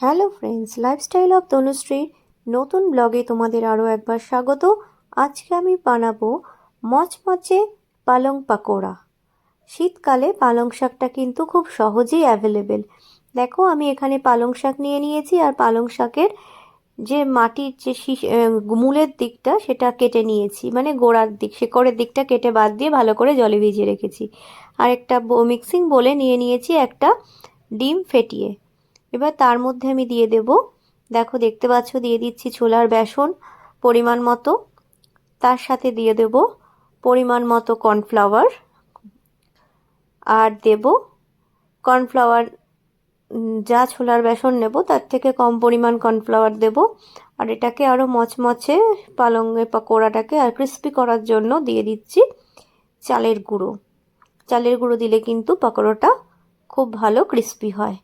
Hello friends lifestyle of তনুশ্রীর নতুন ব্লগে তোমাদের আরও একবার স্বাগত। আজকে আমি বানাবো মচমচে পালং পাকোড়া। শীতকালে পালং শাকটা কিন্তু খুব সহজেই অ্যাভেলেবেল দেখো, আমি এখানে পালং শাক নিয়ে নিয়েছি আর পালং শাকের যে মাটির যে মূলের দিকটা সেটা কেটে নিয়েছি। মানে গোড়ার দিক, শেকড়ের দিকটা কেটে বাদ দিয়ে ভালো করে জলে ভিজিয়ে রেখেছি। আর একটা মিক্সিং বলে নিয়ে নিয়েছি একটা ডিম ফেটিয়ে। এবার তার মধ্যে আমি দিয়ে দেব। দেখো, দেখতে পাচ্ছ, দিয়ে দিচ্ছি ছোলার বেসন পরিমাণ মতো। তার সাথে দিয়ে দেব পরিমাণ মতো কর্নফ্লাওয়ার। আর দেব কর্নফ্লাওয়ার যা ছোলার বেসন নেব তার থেকে কম পরিমাণ কর্নফ্লাওয়ার দেব। আর এটাকে আরও মচমচে পালংয়ের পকোড়াটাকে আর ক্রিস্পি করার জন্য দিয়ে দিচ্ছি চালের গুঁড়ো। চালের গুঁড়ো দিলে কিন্তু পকোড়াটা খুব ভালো ক্রিস্পি হয়।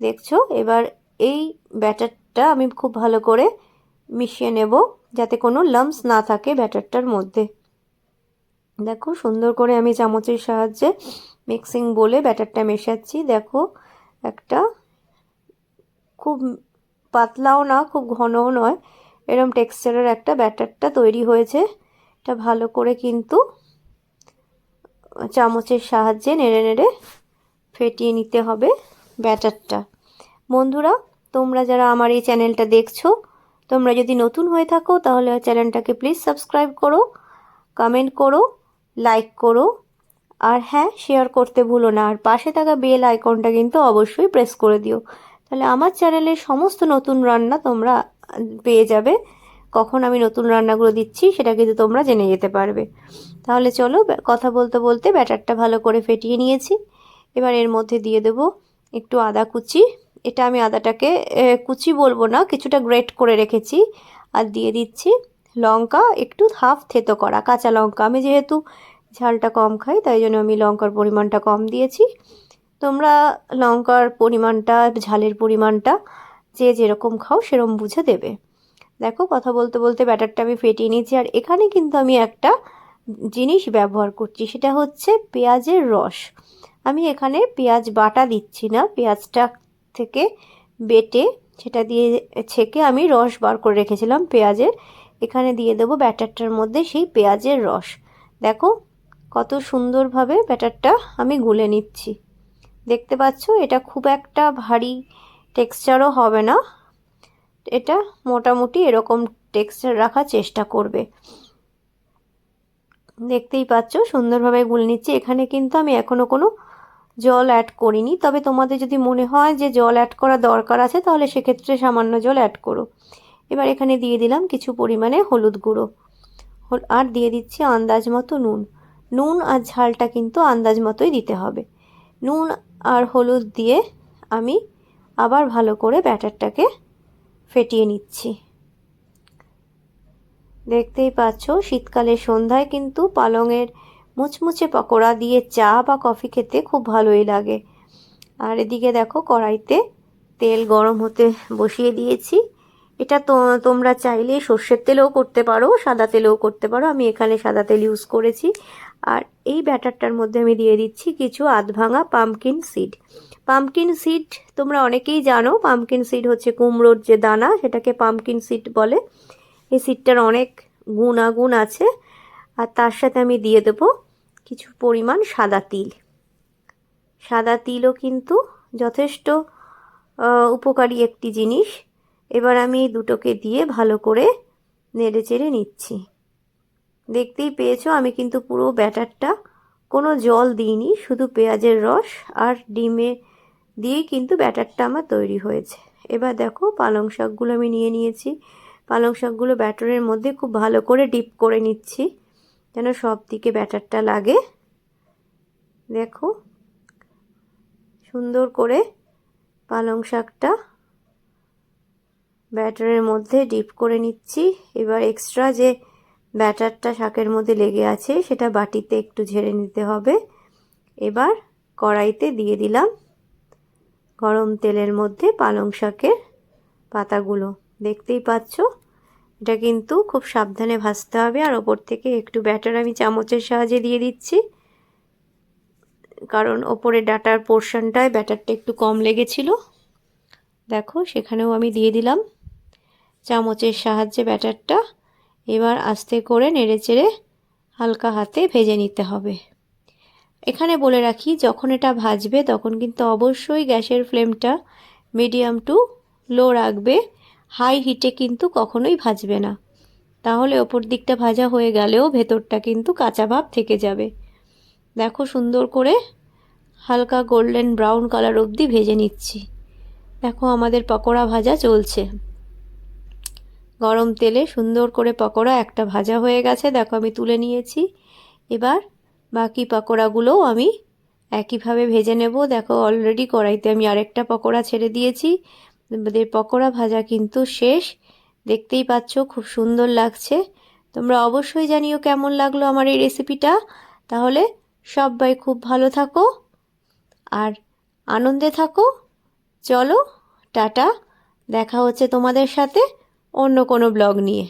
দেখছ? এবার এই ব্যাটারটা আমি খুব ভালো করে মিশিয়ে নেব যাতে কোনো লামস না থাকে ব্যাটারটার মধ্যে। দেখো, সুন্দর করে আমি চামচের সাহায্যে মিক্সিং বলে ব্যাটারটা মেশাচ্ছি। দেখো, একটা খুব পাতলাও না, খুব ঘনও নয়, এরম টেক্সচারের একটা ব্যাটারটা তৈরি হয়েছে। এটা ভালো করে কিন্তু চামচের সাহায্যে নেড়ে নেড়ে ফেটিয়ে নিতে হবে। ব্যাটারটা। বন্ধুরা, তোমরা যারা আমার এই চ্যানেলটা দেখছ, তোমরা যদি নতুন হয়ে থাকো, তাহলে চ্যানেলটাকে প্লিজ সাবস্ক্রাইব করো কমেন্ট করো লাইক করো, আর হ্যাঁ শেয়ার করতে ভুলো না। আর পাশে থাকা বেল আইকনটা কিন্তু অবশ্যই প্রেস করে দিও। তাহলে আমার চ্যানেলের সমস্ত নতুন রান্না তোমরা পেয়ে যাবে। কখন আমি নতুন রান্নাগুলো দিচ্ছি, সেটা কিন্তু তোমরা জেনে যেতে পারবে। তাহলে চলো কথা বলতে বলতে ব্যাটারটা ভালো করে ফেটিয়ে নিয়েছি। এবার এর মধ্যে দিয়ে দেব একটু আদা কুচি। এটা আমি আদাটাকে কুচি বলব না, কিছুটা গ্রেট করে রেখেছি। আর দিয়ে দিচ্ছি লঙ্কা, একটু হাফ থেতো করা, কাঁচা লঙ্কা। আমি যেহেতু ঝালটা কম খাই, তাই জন্য আমি লঙ্কার পরিমাণটা কম দিয়েছি। তোমরা লঙ্কার পরিমাণটা, ঝালের পরিমাণটা, যে যেরকম খাও সেরকম বুঝে দেবে। দেখো, কথা বলতে বলতে ব্যাটারটা আমি ফেটিয়ে নিয়েছি। আর এখানে কিন্তু আমি একটা জিনিস ব্যবহার করছি, সেটা হচ্ছে পেঁয়াজের রস। আমি এখানে পেঁয়াজ বাটা দিচ্ছি না। পেঁয়াজটা থেকে বেটে সেটা দিয়ে ছেঁকে আমি রস বার করে রেখেছিলাম পেঁয়াজের। এখানে দিয়ে দেবো ব্যাটারটার মধ্যে সেই পেঁয়াজের রস। দেখো কত সুন্দরভাবে ব্যাটারটা আমি গুলে নিচ্ছি। দেখতে পাচ্ছ? এটা খুব একটা ভারী টেক্সচারও হবে না। এটা মোটামুটি এরকম টেক্সচার রাখার চেষ্টা করবে। দেখতেই পাচ্ছ? সুন্দরভাবে গুলে নিচ্ছি। এখানে কিন্তু আমি এখনও কোনো জল অ্যাড করিনি। তবে তোমাদের যদি মনে হয় যে জল অ্যাড করা দরকার আছে, তাহলে সেক্ষেত্রে সামান্য জল অ্যাড করো। এবার এখানে দিয়ে দিলাম কিছু পরিমাণে হলুদ গুঁড়ো। আর দিয়ে দিচ্ছি আন্দাজ মতো নুন। নুন আর ঝালটা কিন্তু আন্দাজ মতোই দিতে হবে। নুন আর হলুদ দিয়ে আমি আবার ভালো করে ব্যাটারটাকে ফেটিয়ে নিচ্ছি। দেখতেই পাচ্ছ শীতকালে সন্ধ্যায় কিন্তু পালংয়ের মুচমুচে পকোড়া দিয়ে চা বা কফি খেতে খুব ভালোই লাগে। আর এদিকে দেখো কড়াইতে তেল গরম হতে বসিয়ে দিয়েছি। এটা তো তোমরা চাইলে সর্ষের তেলেও করতে পারো, সাদা তেলেও করতে পারো। আমি এখানে সাদা তেল ইউজ করেছি। আর এই ব্যাটারটার মধ্যে আমি দিয়ে দিচ্ছি কিছু আধ ভাঙা পামকিন সিড পামকিন সিড তোমরা অনেকেই জানো পামকিন সিড হচ্ছে কুমড়োর যে দানা, সেটাকে পামকিন সিড বলে। এই সিডটার অনেক গুণাগুণ আছে। আর তার সাথে আমি দিয়ে দেবো কিছু পরিমাণ সাদা তিল। সাদা তিলও কিন্তু যথেষ্ট উপকারী একটি জিনিস। এবার আমি দুটোকে দিয়ে ভালো করে নেড়ে চেড়ে নিচ্ছি। দেখতেই পেয়েছ, আমি কিন্তু পুরো ব্যাটারটা কোনো জল দিইনি, শুধু পেঁয়াজের রস আর ডিমে দিয়েই কিন্তু ব্যাটারটা আমার তৈরি হয়েছে। এবার দেখো, পালং শাকগুলো আমি নিয়ে নিয়েছি। পালং শাকগুলো ব্যাটারের মধ্যে খুব ভালো করে ডিপ করে নিচ্ছি। যেন সব দিকে ব্যাটারটা লাগে। দেখো, সুন্দর করে পালং শাকটা ব্যাটারের মধ্যে ডিপ করে নিচ্ছি। এবার এক্সট্রা যে ব্যাটারটা শাকের মধ্যে লেগে আছে, সেটা বাটিতে একটু ঝেড়ে নিতে হবে। এবার কড়াইতে দিয়ে দিলাম গরম তেলের মধ্যে পালং শাকের পাতাগুলো। দেখতেই পাচ্ছ? এটা কিন্তু খুব সাবধানে ভাজতে হবে। আর ওপর থেকে একটু ব্যাটার আমি চামচের সাহায্যে দিয়ে দিচ্ছি। কারণ ওপরে ডাটার পোর্শনটায় ব্যাটারটা একটু কম লেগেছিল। দেখো, সেখানেও আমি দিয়ে দিলাম চামচের সাহায্যে ব্যাটারটা। এবার আস্তে করে নেড়ে চেড়ে হালকা হাতে ভেজে নিতে হবে। এখানে বলে রাখি, যখন এটা ভাজবে তখন কিন্তু অবশ্যই গ্যাসের ফ্লেমটা মিডিয়াম টু লো রাখবে। হাই হিটে কিন্তু কখনোই ভাজবে না। তাহলে ওপর দিকটা ভাজা হয়ে গেলেও ভেতরটা কিন্তু কাঁচা ভাব থেকে যাবে। দেখো সুন্দর করে হালকা গোল্ডেন ব্রাউন কালার অবধি ভেজে নিচ্ছি। দেখো আমাদের পকোড়া ভাজা চলছে। গরম তেলে সুন্দর করে পকোড়া একটা ভাজা হয়ে গেছে, দেখো আমি তুলে নিয়েছি। এবার বাকি পকোড়াগুলোও আমি একইভাবে ভেজে নেব। দেখো অলরেডি কড়াইতে আমি আরেকটা পকোড়া ছেড়ে দিয়েছি। আমাদের পকোড়া ভাজা কিন্তু শেষ। দেখতেই পাচ্ছ, খুব সুন্দর লাগছে। তোমরা অবশ্যই জানিও কেমন লাগল আমার এই রেসিপিটা তাহলে সবাই খুব ভালো থাকো আর আনন্দে থাকো। চলো, টাটা। দেখা হচ্ছে তোমাদের সাথে অন্য কোনো ব্লগ নিয়ে।